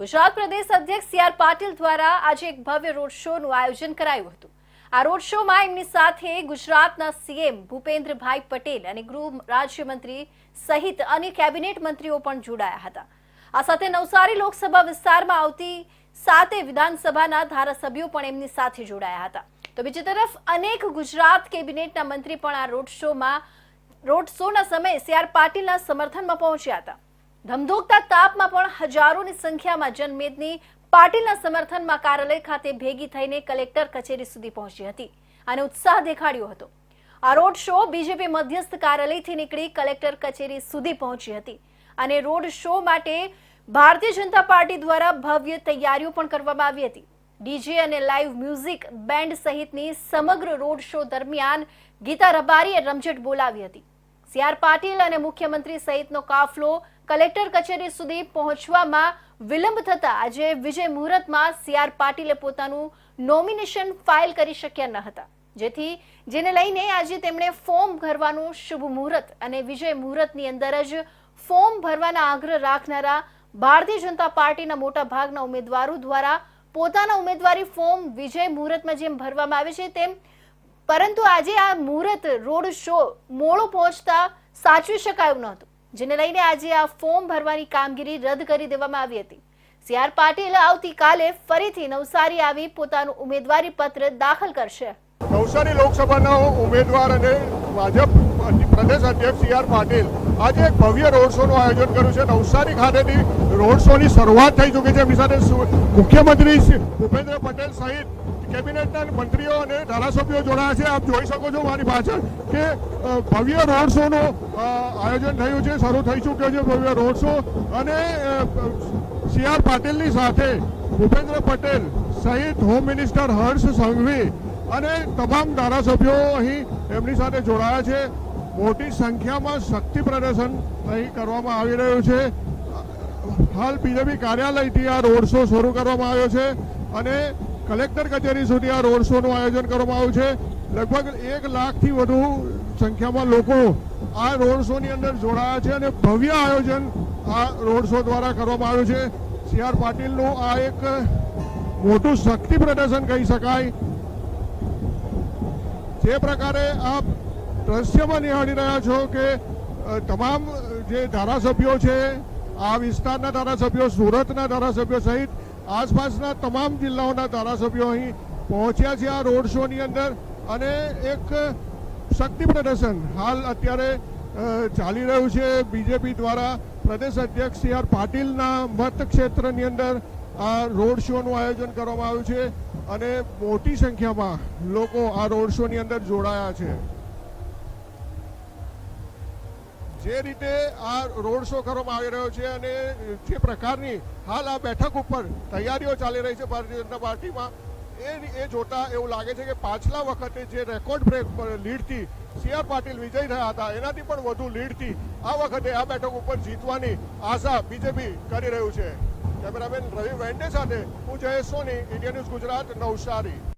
ગુજરાત પ્રદેશ અધ્યક્ષ C R Patil દ્વારા આજે એક ભવ્ય રોડ શોનું આયોજન કરાયું હતું. આ રોડ શોમાં એમની સાથે ગુજરાતના સીએમ ભૂપેન્દ્રભાઈ પટેલ અને ગૃહ રાજ્યમંત્રી સહિત અન્ય કેબિનેટ મંત્રીઓ પણ જોડાયા હતા. આ સાથે નવસારી લોકસભા વિસ્તારમાં આવતી સાતે વિધાનસભાના ધારાસભ્યો પણ એમની સાથે જોડાયા હતા. તો બીજી તરફ અનેક ગુજરાત કેબિનેટના મંત્રી પણ આ રોડ શોમાં રોડ શોના સમયે સી આર પાટીલના સમર્થનમાં પહોંચ્યા હતા. ધમધોકતા તાપમાં પણ હજારોની સંખ્યામાં જનમેદની પાટીલના સમર્થનમાં કાર્યાલય ખાતે ભેગી થઈને કલેક્ટર કચેરી સુધી પહોંચી હતી અને ઉત્સાહ દેખાડ્યો હતો. આ રોડ શો બીજેપી મધ્યસ્થ કાર્યાલયથી નીકળી કલેક્ટર કચેરી સુધી પહોંચી હતી અને રોડ શો માટે ભારતીય જનતા પાર્ટી દ્વારા ભવ્ય તૈયારીઓ પણ કરવામાં આવી હતી. ડીજે અને લાઈવ મ્યુઝિક બેન્ડ સહિતની સમગ્ર રોડ શો દરમિયાન ગીતા રબારીએ રમઝટ બોલાવી હતી. સી પાટીલ અને મુખ્યમંત્રી સહિતનો કાફલો કલેક્ટર કચેરી સુધી પહોંચવામાં વિલંબ થતા આજે વિજય મુહૂર્તમાં સી આર પાટીલે પોતાનું નોમિનેશન ફાઇલ કરી શક્યા ન હતા. જેથી જેને લઈને આજે તેમણે ફોર્મ ભરવાનું શુભ મુહૂર્ત અને વિજય મુહૂર્તની અંદર જ ફોર્મ ભરવાના આગ્રહ રાખનારા ભારતીય જનતા પાર્ટીના મોટા ભાગના ઉમેદવારો દ્વારા પોતાના ઉમેદવારી ફોર્મ વિજય મુહૂર્તમાં જેમ ભરવામાં આવે છે તેમ પરંતુ આજે આ મુહૂર્ત રોડ શો મોડો પહોંચતા સાચવી શકાયું નહોતું. જેને લઈને આજે આ ફોર્મ ભરવાની કામગીરી રદ કરી દેવામાં આવી હતી. સી આર પાટીલ આવતીકાલે ફરીથી નવસારી આવી પોતાનું ઉમેદવારી પત્ર દાખલ કરશે. નવસારી લોકસભાના ઉમેદવાર અને ભાજપ પ્રદેશ અધ્યક્ષ સી આર પાટીલ આજે એક ભવ્ય રોડ શોનું આયોજન કર્યું છે. નવસારી ખાતેથી રોડ શોની શરૂઆત થઈ ચૂકી છે. એમની સાથે મુખ્યમંત્રી ભૂપેન્દ્ર પટેલ સહિત કેબિનેટના મંત્રીઓ અને ધારાસભ્યો જોડાયા છે. આપ જોઈ શકો છો મારી પાછળ કે ભવ્ય રોડ શોનું આયોજન થયું છે, શરૂ થઈ ચૂક્યો છે ભવ્ય રોડ શો. અને સી આર પાટીલની સાથે ભૂપેન્દ્ર પટેલ સહિત હોમ મિનિસ્ટર હર્ષ સંઘવી અને તમામ ધારાસભ્યો અહીં એમની સાથે જોડાયા છે. મોટી સંખ્યામાં શક્તિ પ્રદર્શન અહીં કરવામાં આવી રહ્યું છે. હાલ બીજેપી કાર્યાલયથી આ રોડ શો શરૂ કરવામાં આવ્યો છે. અને કલેક્ટર કચેરી સુધી આ રોડ શોનું આયોજન કરવામાં આવ્યું છે. લગભગ એક લાખથી વધુ સંખ્યામાં લોકો આ રોડ શોની અંદર જોડાયા છે અને ભવ્ય આયોજન આ રોડ શો દ્વારા કરવામાં આવ્યું છે. સી આર પાટીલનું આ એક મોટું શક્તિ પ્રદર્શન કહી શકાય. જે પ્રકારે આપ દ્રશ્યમાં નિહાળી રહ્યા છો કે તમામ જે ધારાસભ્યો છે, આ વિસ્તારના ધારાસભ્યો, સુરતના ધારાસભ્યો સહિત આસપાસના તમામ જિલ્લાઓના ધારાસભ્યો અહીં પહોંચ્યા છે આ રોડ શોની અંદર અને એક શક્તિ પ્રદર્શન હાલ અત્યારે ચાલી રહ્યું છે બીજેપી દ્વારા. પ્રદેશ અધ્યક્ષ સી આર પાટીલના મત ક્ષેત્રની અંદર આ રોડ શોનું આયોજન કરવામાં આવ્યું છે અને મોટી સંખ્યામાં લોકો આ રોડ શોની અંદર જોડાયા છે. જે રીતે આ રોડ શો કરવામાં આવી રહ્યો છે અને જે પ્રકારની હાલ આ બેઠક ઉપર તૈયારીઓ ચાલી રહી છે ભારતીય જનતા પાર્ટીમાં, એ એ જોતા એવું લાગે છે કે પાછલા વખતે જે રેકોર્ડ બ્રેક લીડથી સી આર પાટીલ વિજય થયા હતા, એનાથી પણ વધુ લીડથી આ વખતે આ બેઠક ઉપર જીતવાની આશા બીજેપી કરી રહ્યું છે. કેમેરામેન રવિ વેન્ડે સાથે હું જયેશ સોની, ઇન્ડિયા ન્યૂઝ ગુજરાત, નવસારી.